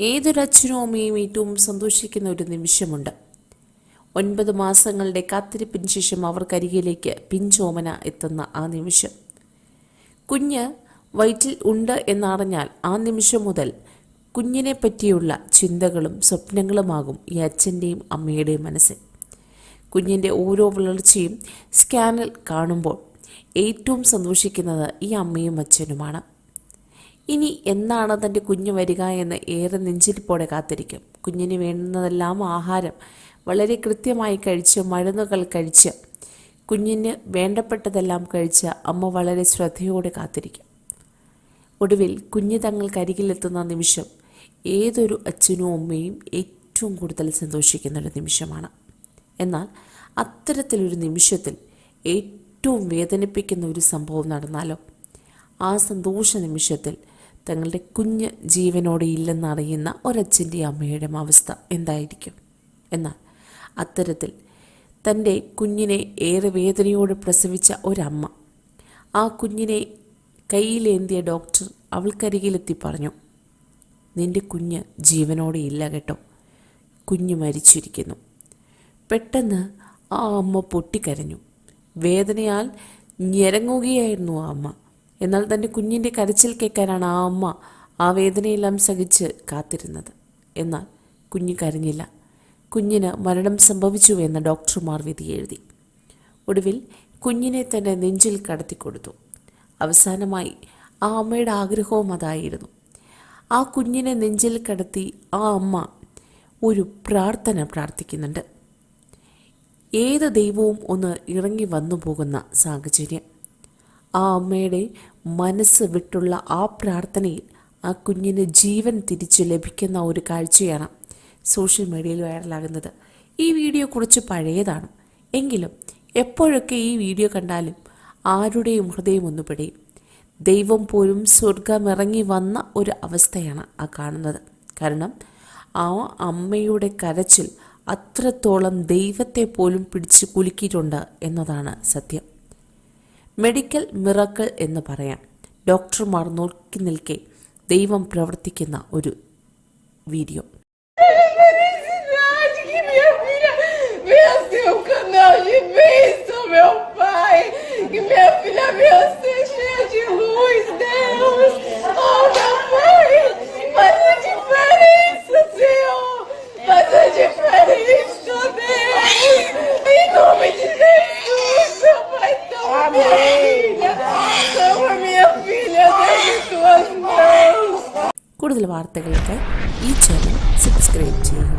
ഏതൊരച്ഛനും അമ്മയും ഏറ്റവും സന്തോഷിക്കുന്ന ഒരു നിമിഷമുണ്ട്. ഒൻപത് മാസങ്ങളുടെ കാത്തിരിപ്പിന് ശേഷം അവർക്കരികിലേക്ക് പിഞ്ചോമന എത്തുന്ന ആ നിമിഷം. കുഞ്ഞ് വയറ്റിൽ ഉണ്ട് എന്നറിഞ്ഞാൽ ആ നിമിഷം മുതൽ കുഞ്ഞിനെ പറ്റിയുള്ള ചിന്തകളും സ്വപ്നങ്ങളുമാകും ഈ അച്ഛന്റെയും അമ്മയുടെയും മനസ്സിൽ. കുഞ്ഞിന്റെ ഓരോ വളർച്ചയും സ്കാനിൽ കാണുമ്പോൾ ഏറ്റവും സന്തോഷിക്കുന്നത് ഈ അമ്മയും അച്ഛനുമാണ്. ഇനി എന്നാണ് തന്റെ കുഞ്ഞ് വരിക എന്ന് ഏറെ നെഞ്ചിരിപ്പോടെ കാത്തിരിക്കും. കുഞ്ഞിന് വേണ്ടുന്നതെല്ലാം ആഹാരം. വളരെ കൃത്യമായി കഴിച്ച് മരുന്നുകൾ കഴിച്ച് കുഞ്ഞിന് വേണ്ടപ്പെട്ടതെല്ലാം കഴിച്ച് അമ്മ വളരെ ശ്രദ്ധയോടെ കാത്തിരിക്കും. ഒടുവിൽ കുഞ്ഞ് തങ്ങൾക്കരികിലെത്തുന്ന നിമിഷം ഏതൊരു അച്ഛനും അമ്മയും ഏറ്റവും കൂടുതൽ സന്തോഷിക്കുന്ന ഒരു നിമിഷമാണ്. എന്നാൽ അത്തരത്തിലൊരു നിമിഷത്തിൽ ഏറ്റവും വേദനിപ്പിക്കുന്ന ഒരു സംഭവം നടന്നാലോ? ആ സന്തോഷ നിമിഷത്തിൽ തങ്ങളുടെ കുഞ്ഞ് ജീവനോടെ ഇല്ലെന്നറിയുന്ന ഒരച്ഛന്റെ അമ്മയുടെ അവസ്ഥ എന്തായിരിക്കും? എന്നാൽ അത്തരത്തിൽ തന്റെ കുഞ്ഞിനെ ഏറെ വേദനയോടെ പ്രസവിച്ച ഒരമ്മ ആ കുഞ്ഞിനെ കയ്യിലേന്തിയ ഡോക്ടർ അവൾക്കരികിലെത്തി പറഞ്ഞു നിന്റെ കുഞ്ഞ് ജീവനോടെ ഇല്ല കേട്ടോ. കുഞ്ഞ് മരിച്ചിരിക്കുന്നു. പെട്ടെന്ന് ആ അമ്മ പൊട്ടിക്കരഞ്ഞു. വേദനയാൽ ഞെരങ്ങുകയായിരുന്നു ആ അമ്മ. എന്നാൽ തന്റെ കുഞ്ഞിന്റെ കരച്ചിൽ കേൾക്കാനാണ് ആ അമ്മ ആ വേദനയെല്ലാം സഹിച്ച് കാത്തിരുന്നത്. എന്നാൽ കുഞ്ഞ് കരഞ്ഞില്ല. കുഞ്ഞിന് മരണം സംഭവിച്ചു എന്ന് ഡോക്ടർമാർ വിധി എഴുതി. ഒടുവിൽ കുഞ്ഞിനെ തന്നെ നെഞ്ചിൽ കടത്തിക്കൊടുത്തു. അവസാനമായി ആ അമ്മയുടെ ആഗ്രഹവും അതായിരുന്നു. ആ കുഞ്ഞിനെ നെഞ്ചിൽ കടത്തി ആ അമ്മ ഒരു പ്രാർത്ഥന പ്രാർത്ഥിക്കുന്നുണ്ട്. ഏത് ദൈവവും ഒന്ന് ഇറങ്ങി വന്നു പോകുന്ന സാഹചര്യം. ആ അമ്മയുടെ മനസ്സ് വിട്ടുള്ള ആ പ്രാർത്ഥനയിൽ ആ കുഞ്ഞിന് ജീവൻ തിരിച്ചു ലഭിക്കുന്ന ഒരു കാഴ്ചയാണ് സോഷ്യൽ മീഡിയയിൽ വൈറലാകുന്നത്. ഈ വീഡിയോ കുറച്ച് പഴയതാണ്. എങ്കിലും എപ്പോഴൊക്കെ ഈ വീഡിയോ കണ്ടാലും ആരുടെയും ഹൃദയം ഒന്ന് പിടയും. ദൈവം പോലും സ്വർഗമിറങ്ങി വന്ന ഒരു അവസ്ഥയാണ് ആ കാണുന്നത്. കാരണം ആ അമ്മയുടെ കരച്ചിൽ അത്രത്തോളം ദൈവത്തെ പോലും പിടിച്ച് കുലുക്കിയിട്ടുണ്ട് എന്നതാണ് സത്യം. മെഡിക്കൽ മിറക്കിൾ എന്ന് പറയാം ഡോക്ടർമാർ നോക്കി നിൽക്കെ ദൈവം പ്രവർത്തിക്കുന്ന ഒരു വീഡിയോ കൂടുതൽ വാർത്തകൾക്ക് ഈ ചാനൽ സബ്സ്ക്രൈബ് ചെയ്യുക.